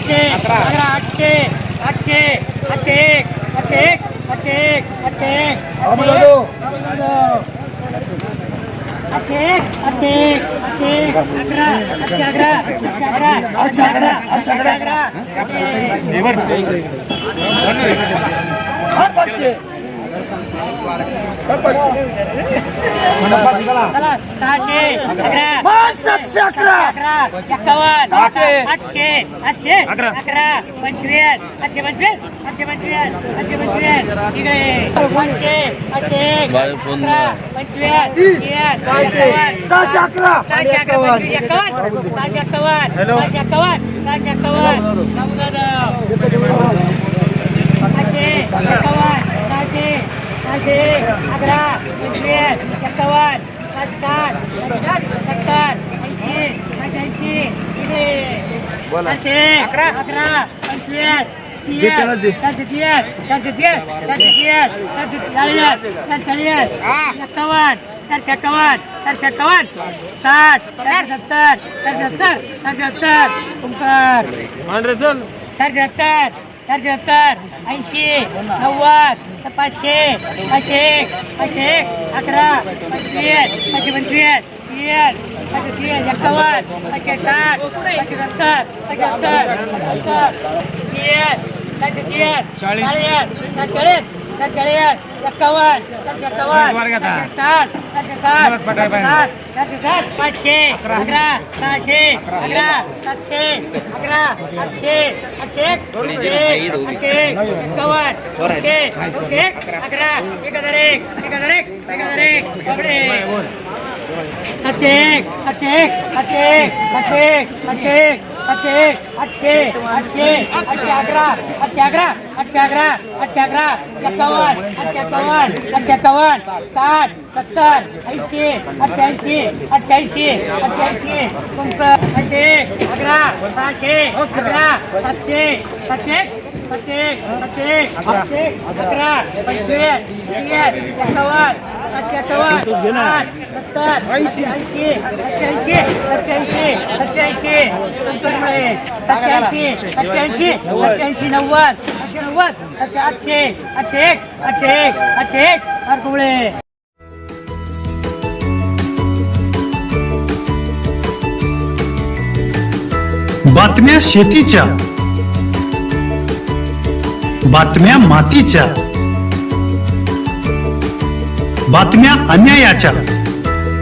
आठशे अकरा. आठशे आठशे आठशे एक आठशे एक आठशे एक आठशे एक. आठशे आठशे आठशे अकरा आठशे अकरा आठशे अकरा आठशे अकरा अकरा. पाचशे. सातशे अकरा एक्कावन्न आठशे. आठशे अकरा पंचवीस आठशे पंचवीस आठशे पंचवीस आठशे पंचवीस इकडे आठशे आठशे पंचवीस सहाशे अकरा सहाशे अकरा एक्कावन्न सहाशे एक्कावन्न सहाशे एक्कावन्न सहाशे एक्कावन्न आठशे एक्कावन्न सहाशे अकरा पंचवीस एक्कावन्न साठ साठ सत्तर ऐंशी ऐंशी इकडे चारशे अकरा. अकरा पंचवीस चारशे तीस, चारशे तीस, चारशे तीस, चारशे चाळीस, चारशे चाळीस, एक्कावन्न, चारशे एक्कावन्न, चारशे एक्कावन्न, साठ, चारशे सत्तर, चारशे सत्तर, चारशे सत्तर. चारशे सत्तर, सत्तर, ऐंशी नव्वद पाचशे पाचशे एक पाचशे एक अकरा पंचवीस पाचशे पंचवीस तीस पाचशे तीस एक्कावन्न पाचशे साठ पाचशे सत्तर पाचशे सत्तर सत्तर तीस चारशे तीस चाळीस चारशे चाळीस चारशे चाळीस एक्कावन्न चारशे साठ पाचशे अकरा. सहाशे अकरा. सातशे अकरा आठशे आठशे आठशे एक, आठशे एक, एक्कावन्न दोनशे दोनशे अकरा एक हजार एक एक हजार एक एक हजार एक. सातशे एक सातशे एक सातशे एक सातशे एक सातशे एक અઠે અઠે અઠે અઠ્યાગ્રા અઠ્યાગ્રા અઠ્યાગ્રા અઠ્યાગ્રા સત્તાવન અઠ્યાવન અઠ્યાવન સાત સત્તર એસી અઠ્યાસી અઠ્યાસી અઠ્યાસી પંચે અગ્રા સાચે અગ્રા સાચે સાચે પચીસ પચીસ પચીસ અગ્રા પંચવેર પંચવેર સત્તાવન સત્યાવન આઠ सत्तर ऐंशी ऐंशी अठ्ठ्याऐंशी अठ्ठ्याऐंशी अठ्ठ्याऐंशी पंच्याण्णव अठ्ठ्याऐंशी अठ्ठ्याऐंशी अठ्ठ्याऐंशी नव्वद आठशे नव्वद आठशे आठशे आठशे एक आठशे एक बातम्या शेतीच्या बातम्या मातीच्या बातम्या अन्यायाच्या